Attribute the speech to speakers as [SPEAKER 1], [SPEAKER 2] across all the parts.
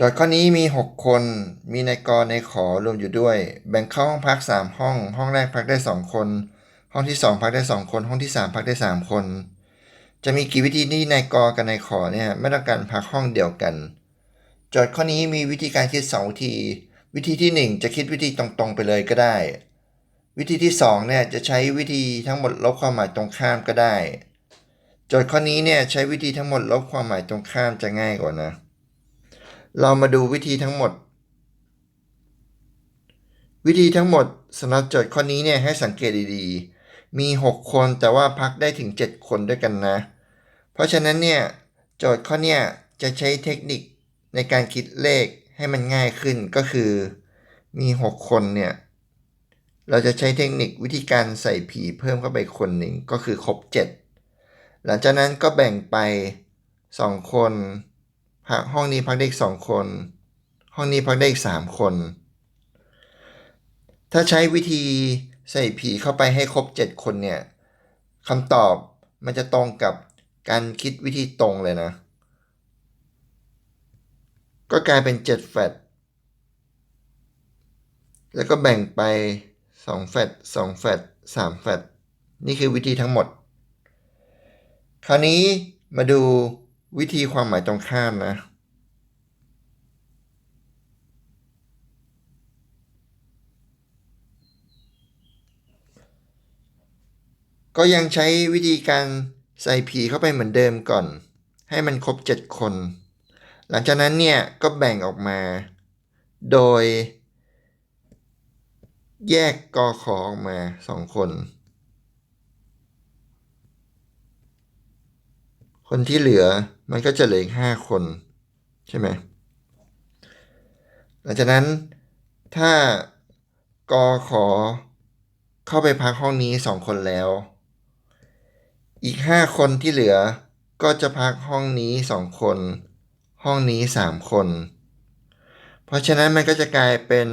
[SPEAKER 1] จทย์ข้อนี้มี 6 คน มีนายกในายขอรวมอยู่ด้วย แบ่งเข้าห้องพัก 3 ห้อง ห้องแรกพักได้ 2 คน ห้องที่ 2 พักได้ 2 คน ห้องที่ 3 พักได้ 3 คน จะมีกี่วิธีที่นายกรกับนายขอเนี่ยไม่ต้องการพักห้องเดียวกัน โจทย์ข้อนี้มีวิธีการคิด 2 วิธี วิธีที่ 1 จะคิดวิธีตรงๆไปเลยก็ได้ วิธีที่2เนี่ยจะใช้วิธีทั้งหมดลบความหมายตรงข้ามก็ได้ โจทย์ข้อนี้เนี่ยใช้วิธีทั้งหมดลบความหมายตรงข้ามจะง่ายกว่านะ เรามาดูวิธีทั้งหมด วิธีทั้งหมดสำหรับโจทย์ข้อนี้เนี่ยให้สังเกตดีๆ มี 6 คนแต่ว่าพักได้ถึง 7 คนด้วยกันนะ เพราะฉะนั้นเนี่ยโจทย์ข้อเนี้ยจะใช้เทคนิคในการคิดเลขให้มันง่ายขึ้นก็คือ มี 6 คนเนี่ย เราจะใช้เทคนิควิธีการใส่ผีเพิ่มเข้าไปคนหนึ่งก็คือครบ 7 หลังจากนั้นก็แบ่งไป 2 คน พักห้องนี้พักได้อีกสองคน ห้องนี้พักได้อีกสามคน ถ้าใช้วิธีใส่ผีเข้าไปให้ครบ 7 คนเนี่ยคำตอบมันจะตรงกับการคิดวิธีตรงเลยนะ ก็กลายเป็น 7 แฟตแล้วก็แบ่งไป 2 แฟต2แฟต3แฟตนี่คือวิธีทั้งหมด คราวนี้มาดู วิธีความหมายตรงข้ามนะ ก็ยังใช้วิธีการใส่ผีเข้าไปเหมือนเดิมก่อน ให้มันครบ 7 คน หลังจากนั้นเนี่ย ก็แบ่งออกมา โดย แยกกอขอออกมา 2 คน คนที่เหลือมันก็จะเหลืออีกห้าคน ใช่ไหมหลังจากนั้นถ้ากอขอเข้าไปพักห้องนี้สองคนแล้ว อีกห้าคนที่เหลือก็จะพักห้องนี้สองคน ห้องนี้สามคน เพราะฉะนั้นมันก็จะกลายเป็น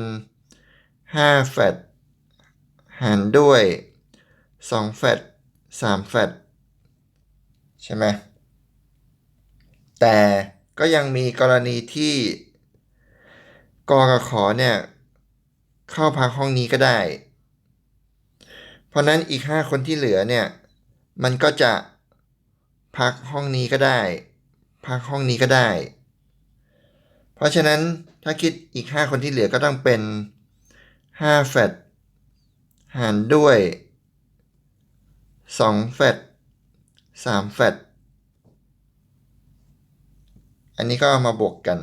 [SPEAKER 1] ห้าแฟตหารด้วยสองแฟตสามแฟตใช่ไหม แต่ก็ยังมีกรณีที่กกขเนี่ยเข้าพักห้องนี้ก็ได้ เพราะนั้นอีก 5 คนที่เหลือเนี่ย มันก็จะพักห้องนี้ก็ได้ พักห้องนี้ก็ได้ เพราะฉะนั้นถ้าคิดอีก 5 คนที่เหลือก็ต้องเป็น5แฟตหารด้วย2แฟต3แฟต อันนี้ก็มาบวกกัน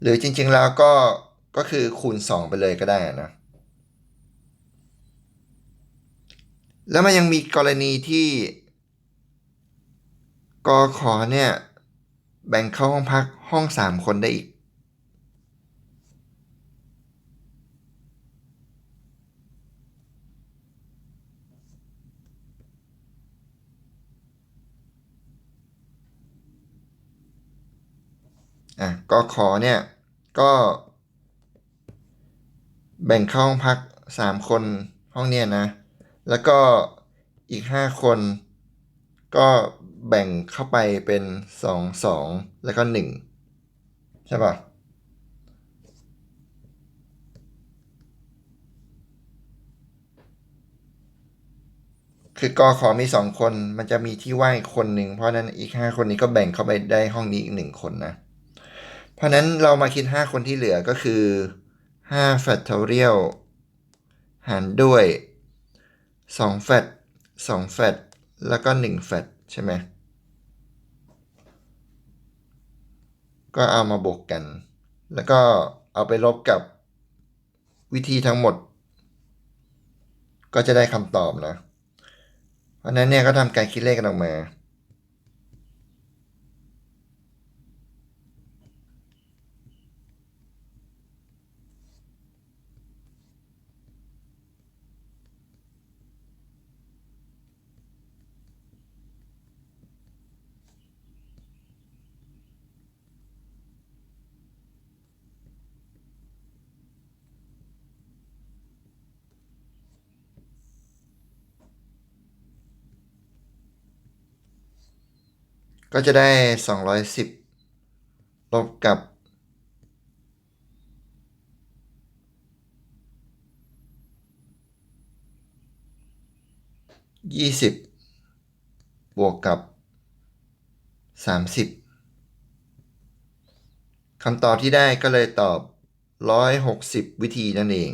[SPEAKER 1] หรือจริงๆแล้วก็ก็คือคูณ 2 ไปเลยก็ได้นะ แล้วมันยังมีกรณีที่กอขอเนี่ย แบ่งเข้าห้องพักห้อง 3 คนได้อีก อะกขอเนี่ย ก็ แบ่งเข้าห้องพัก 3 คนห้องเนี่ยนะ แล้วก็อีก 5 คน ก็แบ่งเข้าไปเป็น 2 2 แล้วก็ 1 ใช่ปะคือกอขอมี2คนมันจะมีที่ว่างคนหนึ่งเพราะนั้นอีก5คนนี้ก็แบ่งเข้าไปได้ห้องนี้อีก1คนนะ ราะนั้นเรามาคิด 5 คนที่เหลือก็คือ5 factorial หารด้วย2 fat 2 fat แล้วก็1 fat ใช่ไหม ก็เอามาบวกกัน แล้วก็เอาไปลบกับวิธีทั้งหมด ก็จะได้คำตอบนะ เพราะนั้นเนี่ยก็ทำการคิดเลขกันออกมา ก็จะได้ 210 ลบกับ ยี่สิบบวกกับสามสิบคำตอบที่ได้ก็เลยตอบร้อยหกสิบวิธีนั่นเอง